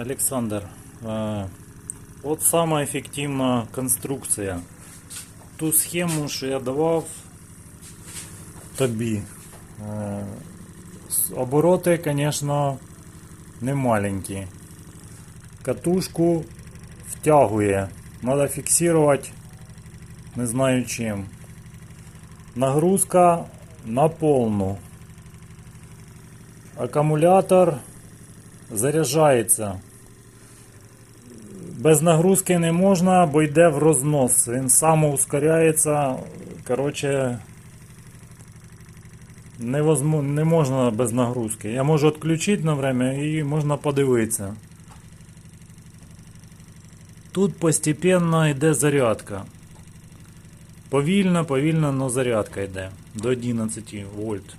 Олександр, е, от сама ефективна конструкція. Ту схему, що я давав тобі. Обороти, звісно, не маленькі. Катушку втягує. Надо фіксувати не знаю чим. Нагрузка на повну. Акумулятор заряджається. Без нагрузки не можна, бо йде в рознос. Він самоускоряється. Коротше, невозможно, не можна без нагрузки. Я можу відключити на время і можна подивитися. Тут постепенно йде зарядка. Повільно, повільно, але зарядка йде до 11 вольт.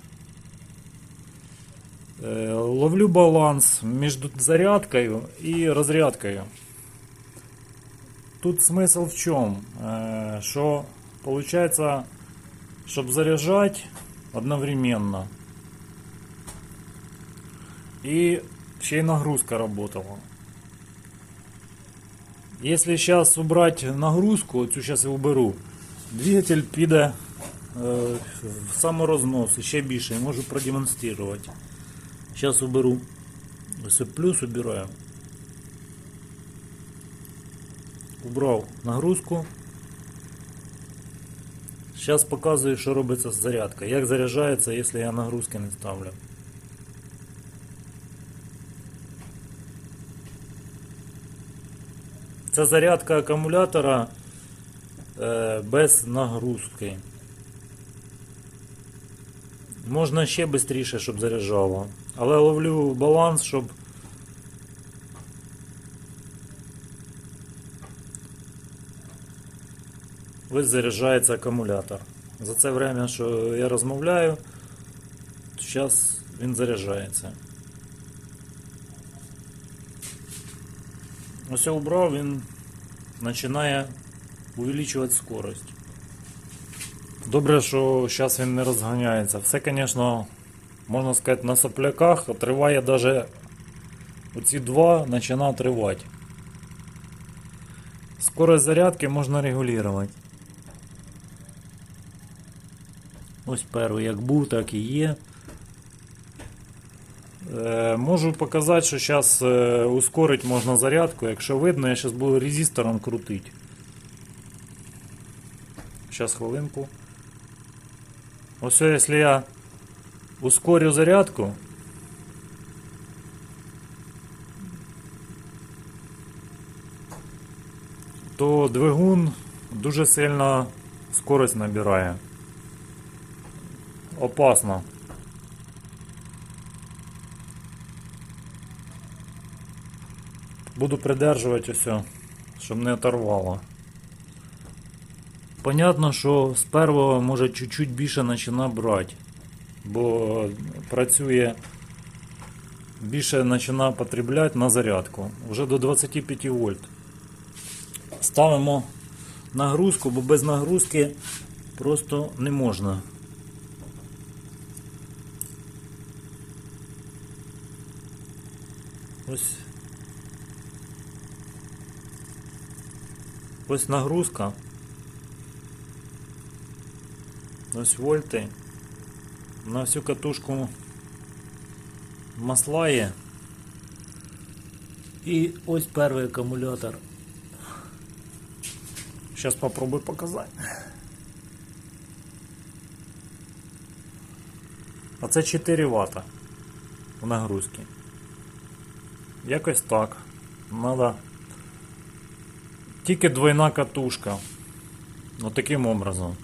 Е, Ловлю баланс між зарядкою і розрядкою. Тут смисл в чому? Е, Що виходить, щоб заряджати одновременно. І ще й нагрузка работала. Если сейчас убрать нагрузку, цю сейчас я уберу, двигатель піде е, в саморознос і ще більше, я можу продемонструвати. Сейчас уберу. Ось плюс убираю. Убрав нагрузку. Зараз показую, що робиться з зарядкою. Як заряджається, якщо я нагрузки не ставлю. Це зарядка акумулятора е, без нагрузки. Можна ще швидше, щоб заряджало. Але ловлю баланс, щоб. Ось заряджається акумулятор. За це время, що я розмовляю, зараз він заряджається. Ось я убрав, він починає увеличувати скорость. Добре, що зараз він не розганяється. Все, звісно, можна сказати, на сопляках триває навіть оці два починає тривати. Скорость зарядки можна регулювати. Ось перший як був, так і є. Е, Можу показати, що зараз ускорити можна зарядку. Якщо видно, я зараз буду резистором крутити. Зараз хвилинку. Ось якщо я ускорю зарядку. То двигун дуже сильно скорость набирає. Опасно. Буду придержувати все, щоб не оторвало. Понятно, що з першого може чуть-чуть більше почина брати, бо працює більше почина потребляти на зарядку. Вже до 25 вольт. Ставимо нагрузку, бо без нагрузки просто не можна. Ось. Ось нагрузка. Ось вольти. На всю катушку масла є. І ось перший акумулятор. Сейчас попробую показати. А це 4 Вт в нагрузці. Якось так. Надо тільки двойна катушка. Ну таким образом.